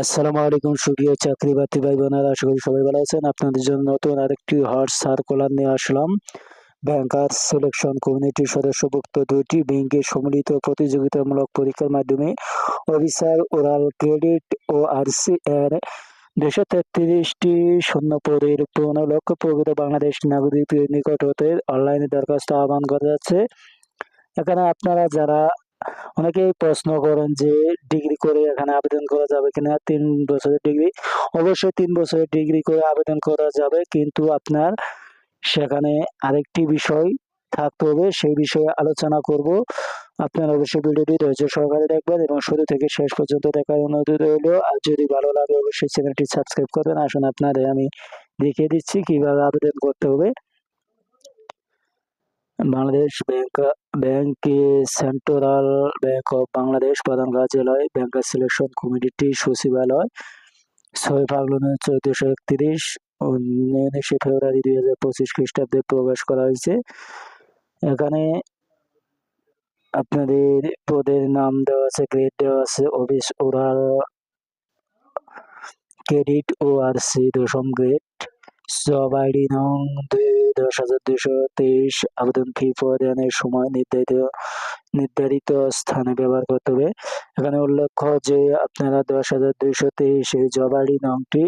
আসসালামু আলাইকুম, সুপ্রিয় চাকরি বাতি ভাই বোনেরা আশা করি সবাই ভালো আছেন। আপনাদের জন্য নতুন আরেকটি হট সার্কুলার নিয়ে আসলাম। ব্যাংকার সিলেকশন কমিউনিটির সদস্যভুক্ত দুইটি ব্যাংকের সম্মিলিত প্রতিযোগিতামূলক পরীক্ষার মাধ্যমে অফিসার, ওরাল ক্রেডিট ও আরসি এর দুশো তেত্রিশটি শূন্য পদের পনেরো লক্ষ প্রকৃত বাংলাদেশ নাগরিকের নিকট হতে অনলাইনে দরখাস্ত আহ্বান করা যাচ্ছে। এখানে আপনারা যারা অনেকেই প্রশ্ন করেন যে ডিগ্রি করে এখানে আবেদন করা যাবে কিনা? তিন বছরের ডিগ্রি অবশ্যই তিন বছরের ডিগ্রি করে আবেদন করা যাবে, কিন্তু আপনার সেখানে আরেকটি বিষয় থাকতে হবে, সেই বিষয়ে আলোচনা করব। আপনার অবশ্যই ভিডিওটি ধৈর্য সহকারে দেখবেন এবং শুরু থেকে শেষ পর্যন্ত দেখার অনুরোধ রইল। আর যদি ভালো লাগে, অবশ্যই চ্যানেলটি সাবস্ক্রাইব করবেন। আসুন, আপনাদের আমি দেখিয়ে দিচ্ছি কীভাবে আবেদন করতে হবে। বাংলাদেশ ব্যাংক ব্যাংকে সেন্ট্রাল ব্যাংক অফ বাংলাদেশ প্রধান কার্যালয়, ব্যাংকার সিলেকশন কমিটি সচিবালয়, ছয় ফাল্গুন চৌদ্দশো একত্রিশ, উনিশে ফেব্রুয়ারি দুই হাজার পঁচিশ খ্রিস্টাব্দে প্রকাশ করা হয়েছে। এখানে আপনাদের পদের নাম দেওয়া আছে, গ্রেড দেওয়া আছে, অফিস ওরাল, ক্রেডিট ও আর সি দশম গ্রেড, জব আইডি নং দুই দশ হাজার দুশো তেইশ আবেদন ফি প্রদানের সময় নির্ধারিত নির্ধারিত স্থানে ব্যবহার করতে হবে। এখানে উল্লেখ্য যে আপনারা দশ হাজার দুইশো তেইশ এই জব আইডি নংটি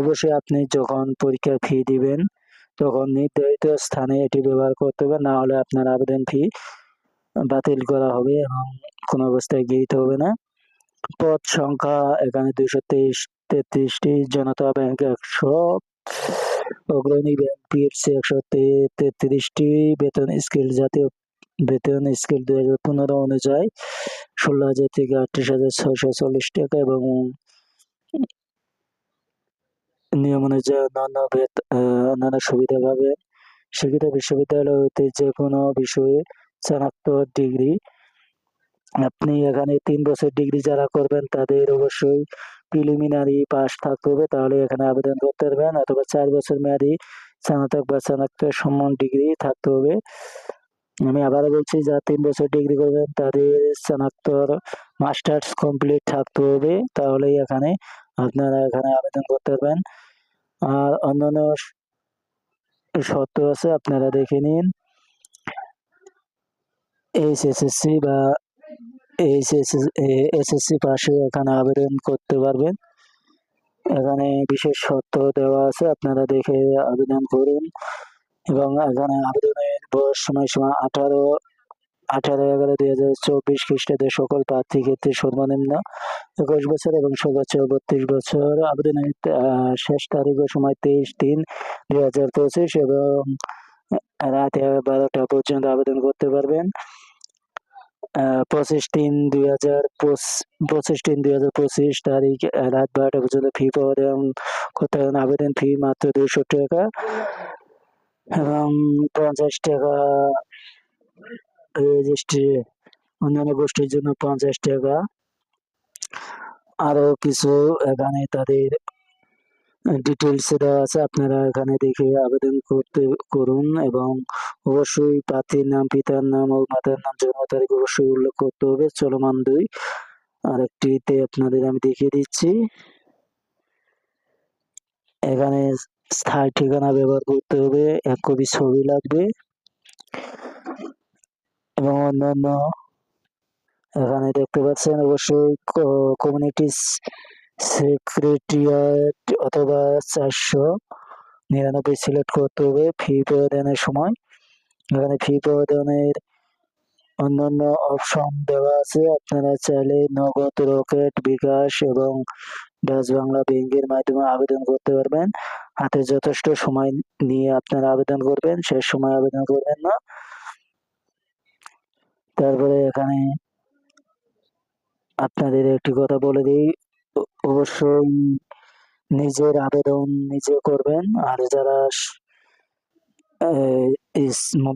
অবশ্যই আপনি যখন পরীক্ষার ফি দিবেন, তখন নির্ধারিত স্থানে এটি ব্যবহার করতে হবে। না হলে আপনার আবেদন ফি বাতিল করা হবে এবং কোনো অবস্থায় গৃহীত হবে না। পদ সংখ্যা এখানে দুইশো তেইশ, তেত্রিশটি, জনতা ব্যাংক একশো অগ্রণী ব্যাংক একশো তেত্রিশটি বেতন স্কেল, জাতীয় বেতন স্কেল দুই হাজার পনেরো অনুযায়ী ষোলো হাজার থেকে আটত্রিশ হাজার ছয়শো চল্লিশ টাকা এবং নিয়ম অনুযায়ী অন্যান্য অন্যান্য সুবিধা পাবেন শিক্ষিত বিশ্ববিদ্যালয় হতে যে কোনো বিষয়ে স্নাতক ডিগ্রি। আপনি এখানে তিন বছর ডিগ্রি যারা করবেন তাদের অবশ্যই প্রিলিমিনারি পাস থাকতে হবে, তাহলে এখানে আবেদন করতে পারবেন, অথবা চার বছর মেয়াদি স্নাতক বা স্নাতক সম্মান ডিগ্রি থাকতে হবে। আমি আবারও বলছি, যারা তিন বছর ডিগ্রি করবেন, তাদের স্নাতক মাস্টার্স কমপ্লিট থাকতে হবে, তাহলেই এখানে আপনারা এখানে আবেদন করতে পারবেন। আর অন্যান্য শর্ত আছে, আপনারা দেখে নিন। এইচএসএসসি বা এসএসসি পাশে এখানে আবেদন করতে পারবেন। এখানে বিশেষ শর্ত দেওয়া আছে, আপনারা দেখে আবেদন করুন। এবং এখানে আবেদনের বয়স সময়সীমা আঠারো আঠারো এগারো দুই হাজার চব্বিশ খ্রিস্টাব্দে সকল প্রার্থী ক্ষেত্রে সর্বনিম্ন একুশ বছর এবং সর্বোচ্চ বত্রিশ বছর আবেদনের শেষ তারিখ ও সময় তেইশ তিন দুই হাজার পঁচিশ এবং রাত বারোটা পর্যন্ত আবেদন করতে পারবেন। পঁচিশ তিন দুই হাজার পঁচিশ তিন দুই হাজার পঁচিশ তারিখ রাত বারোটা পর্যন্ত ফি প্রদান করতে পারেন আবেদন ফি মাত্র দুইশো টাকা এবং পঞ্চাশ টাকা রেজিস্ট্রি অন্যান্য গোষ্ঠীর জন্য পঞ্চাশ টাকা। আরও কিছু এখানে তাদের ডিটেলস দেওয়া আছে, আপনারা এখানে দেখে আবেদন করতে, করুন এবং অবশ্যই প্রার্থীর নাম, পিতার নাম ও মাতার নাম জন্ম তারিখ অবশ্যই উল্লেখ করতে হবে। চলমান দুই। আর একটিতে আপনাদের আমি দেখিয়ে দিচ্ছি। এখানে স্থায়ী ঠিকানা ব্যবহার করতে হবে। এক কপি ছবি লাগবে। এবং অন্যান্য এখানে দেখতে পাচ্ছেন অবশ্যই কমিউনিটি সেক্রেটারিয়েট অথবা চারশো নিরানব্বই সিলেক্ট করতে হবে। ফি প্রদানের সময় এখানে ফি প্রদানের অন্যান্য অপশন দেওয়া আছে? আপনারা চাইলে নগদ রকেট বিকাশ এবং ডাচ বাংলা ব্যাংকের মাধ্যমে আবেদন করতে পারবেন। হাতে যথেষ্ট সময় নিয়ে আপনারা আবেদন করবেন শেষ সময় আবেদন করবেন না। তারপরে এখানে আপনাদের একটি কথা বলে দিই, অবশ্যই নিজের আবেদন নিজে করবেন। আর যারা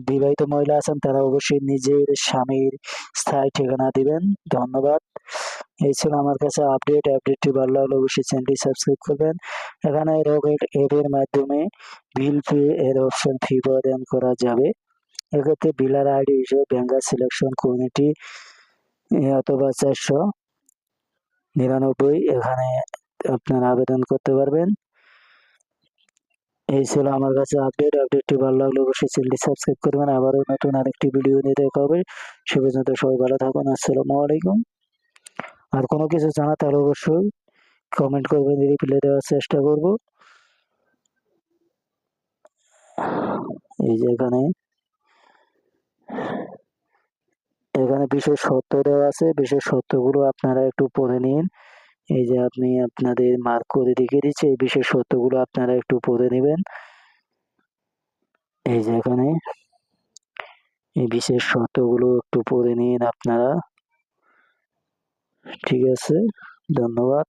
বিবাহিত মহিলা আছেন, তারা অবশ্যই নিজের স্বামীর স্থায়ী ঠিকানা দিবেন। ধন্যবাদ। এই ছিল আমার কাছে আপডেট। আপডেটটি ভালো লাগলে অবশ্যই চ্যানেলটি সাবস্ক্রাইব করবেন। এখানে রকেট এর মাধ্যমে বিল পে এর অপশন ফি প্রদান করা যাবে। এক্ষেত্রে বিলার আইডি হিসেবে ব্যাঙ্গার সিলেকশন কমিটি অথবা চারশো নিরানব্বই এখানে আপনারা আবেদন করতে পারবেন। এই ছিল আমার কাছে আপডেট আপডেটটি ভালো লাগলে অবশ্যই চ্যানেলটি সাবস্ক্রাইব করবেন। আবারও নতুন আরেকটি ভিডিও নিয়ে দেখা হবে। সে পর্যন্ত সবাই ভালো থাকুন। আসসালামু আলাইকুম। আর কোনো কিছু জানা তাহলে অবশ্যই কমেন্ট করবেন রিপ্লাই দেওয়ার চেষ্টা করব। এই যে এখানে এখানে বিশেষ শর্ত দেওয়া আছে। বিশেষ শর্তগুলো আপনারা একটু পড়ে নিন। এই যে আপনি আপনাদের মার্ক করে দেখিয়ে দিচ্ছে, এই বিশেষ সত্যগুলো আপনারা একটু পড়ে নেবেন। এই যে এখানে, এই বিশেষ শর্তগুলো একটু পড়ে নিন আপনারা। ঠিক আছে, ধন্যবাদ।